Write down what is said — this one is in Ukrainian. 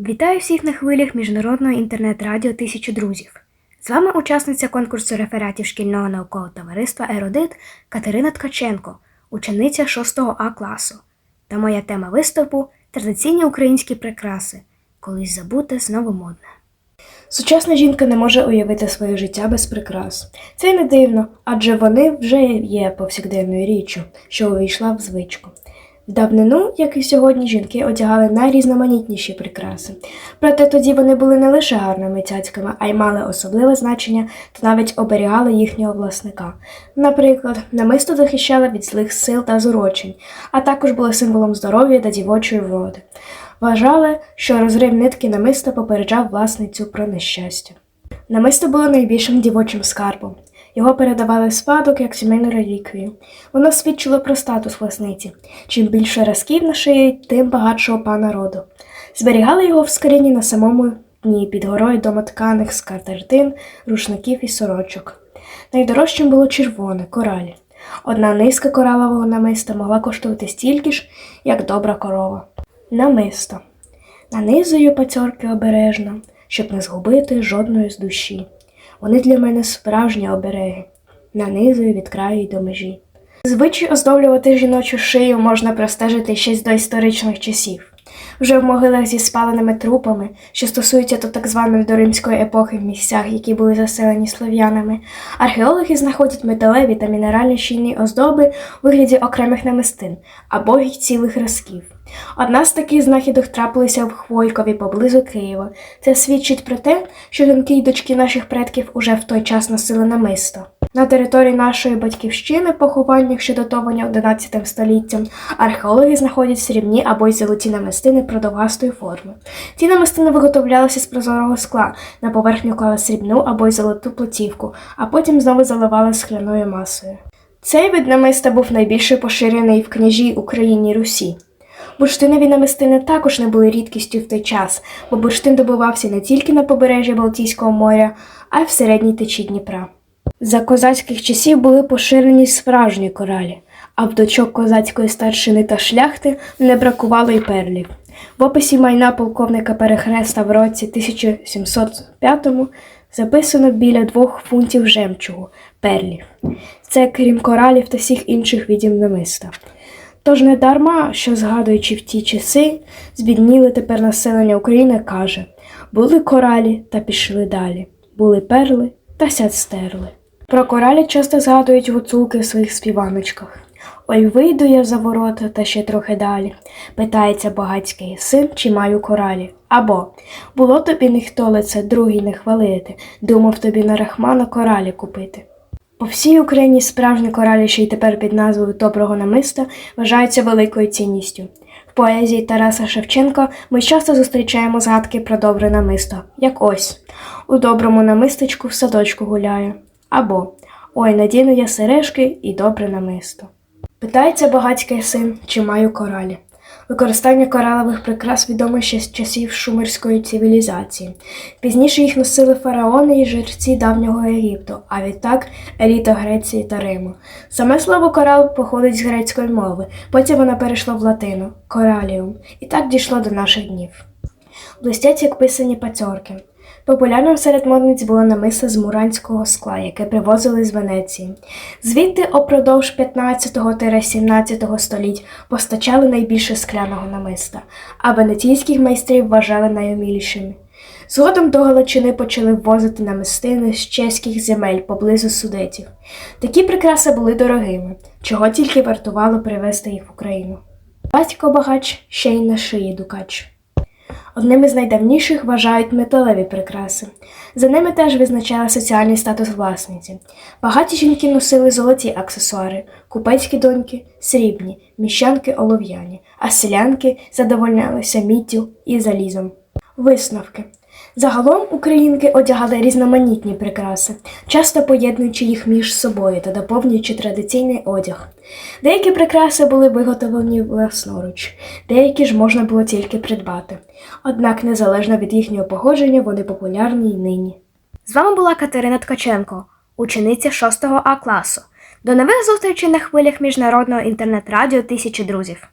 Вітаю всіх на хвилях міжнародного інтернет-радіо Тисячу друзів. З вами учасниця конкурсу рефератів шкільного наукового товариства Еродит Катерина Ткаченко, учениця 6 А класу. Та моя тема виступу традиційні українські прикраси. Колись забуте, знову модне. Сучасна жінка не може уявити своє життя без прикрас. Це й не дивно, адже вони вже є повсякденною річчю, що увійшла в звичку. В давнину, як і сьогодні, жінки одягали найрізноманітніші прикраси. Проте тоді вони були не лише гарними цяцьками, а й мали особливе значення та навіть оберігали їхнього власника. Наприклад, намисто захищало від злих сил та зурочень, а також було символом здоров'я та дівочої вроди. Вважали, що розрив нитки намиста попереджав власницю про нещастя. Намисто було найбільшим дівочим скарбом. Його передавали спадок як сімейну реліквію. Воно свідчило про статус власниці. Чим більше разків на шиї, тим багатшого пана роду. Зберігали його в скрині на самому дні під горою домотканих скатертин, рушників і сорочок. Найдорожчим було червоне коралі. Одна низка коралового намиста могла коштувати стільки ж, як добра корова. Намисто. Нанизую пацьорки обережно, щоб не згубити жодної з душі. Вони для мене справжні обереги, нанизую від краю й до межі. Звичай оздоблювати жіночу шию можна простежити ще з доісторичних часів. Вже в могилах зі спаленими трупами, що стосуються до так званої доримської епохи в місцях, які були заселені слов'янами, археологи знаходять металеві та мінеральні щільні оздоби у вигляді окремих намистин або й цілих разків. Одна з таких знахідок трапилася в Хвойкові поблизу Києва. Це свідчить про те, що жінки й дочки наших предків уже в той час носили намисто. На території нашої батьківщини, похованнях, що датовані 11 століттям, археологи знаходять срібні або й золоті намистини продовгастої форми. Ці намистини виготовлялися з прозорого скла, на поверхню клали срібну або й золоту платівку, а потім знову заливали скляною масою. Цей вид намиста був найбільше поширений в княжій Україні Русі. Бурштинові намистини також не були рідкістю в той час, бо бурштин добувався не тільки на побережжі Балтійського моря, а й в середній течі Дніпра. За козацьких часів були поширені справжні коралі, а в дочок козацької старшини та шляхти не бракувало й перлів. В описі майна полковника Перехреста в році 1705 записано біля двох фунтів жемчугу перлів. Це крім коралів та всіх інших видів намиста. Тож не дарма, що згадуючи в ті часи, збідніле тепер населення України каже: були коралі та пішли далі, були перли та сяд стерли. Про коралі часто згадують гуцулки в своїх співаночках. Ой, вийду я за ворота та ще трохи далі. Питається багацький син, чи маю коралі. Або було тобі ніхто лице другий не хвалити, думав тобі на рахмана коралі купити. По всій Україні справжні коралі, що й тепер під назвою доброго намиста, вважаються великою цінністю. В поезії Тараса Шевченка ми часто зустрічаємо згадки про добре намисто, як ось у доброму намистечку в садочку гуляю, або Ой, надіну я сережки і добре намисто. Питається багатький син, чи маю коралі. Використання коралових прикрас відоме ще з часів шумерської цивілізації. Пізніше їх носили фараони і жерці давнього Єгипту, а відтак еліта Греції та Риму. Саме слово корал походить з грецької мови, потім вона перейшла в латину кораліум, і так дійшло до наших днів. Блистять як писані пацьорки. Популярним серед модниць було намисто з муранського скла, яке привозили з Венеції. Звідти опродовж 15-17 століть постачали найбільше скляного намиста, а венеційських майстрів вважали найумілішими. Згодом до Галичини почали ввозити намистини з чеських земель поблизу судетів. Такі прикраси були дорогими, чого тільки вартувало привезти їх в Україну. Батько багач ще й на шиї дукач. Одним із найдавніших вважають металеві прикраси. За ними теж визначали соціальний статус власниці. Багаті жінки носили золоті аксесуари, купецькі доньки срібні, міщанки олов'яні, а селянки задовольнялися міттю і залізом. Висновки. Загалом українки одягали різноманітні прикраси, часто поєднуючи їх між собою та доповнюючи традиційний одяг. Деякі прикраси були виготовлені власноруч, деякі ж можна було тільки придбати. Однак, незалежно від їхнього походження, вони популярні й нині. З вами була Катерина Ткаченко, учениця 6 А класу. До нових зустрічей на хвилях міжнародного інтернет-радіо Тисячі друзів.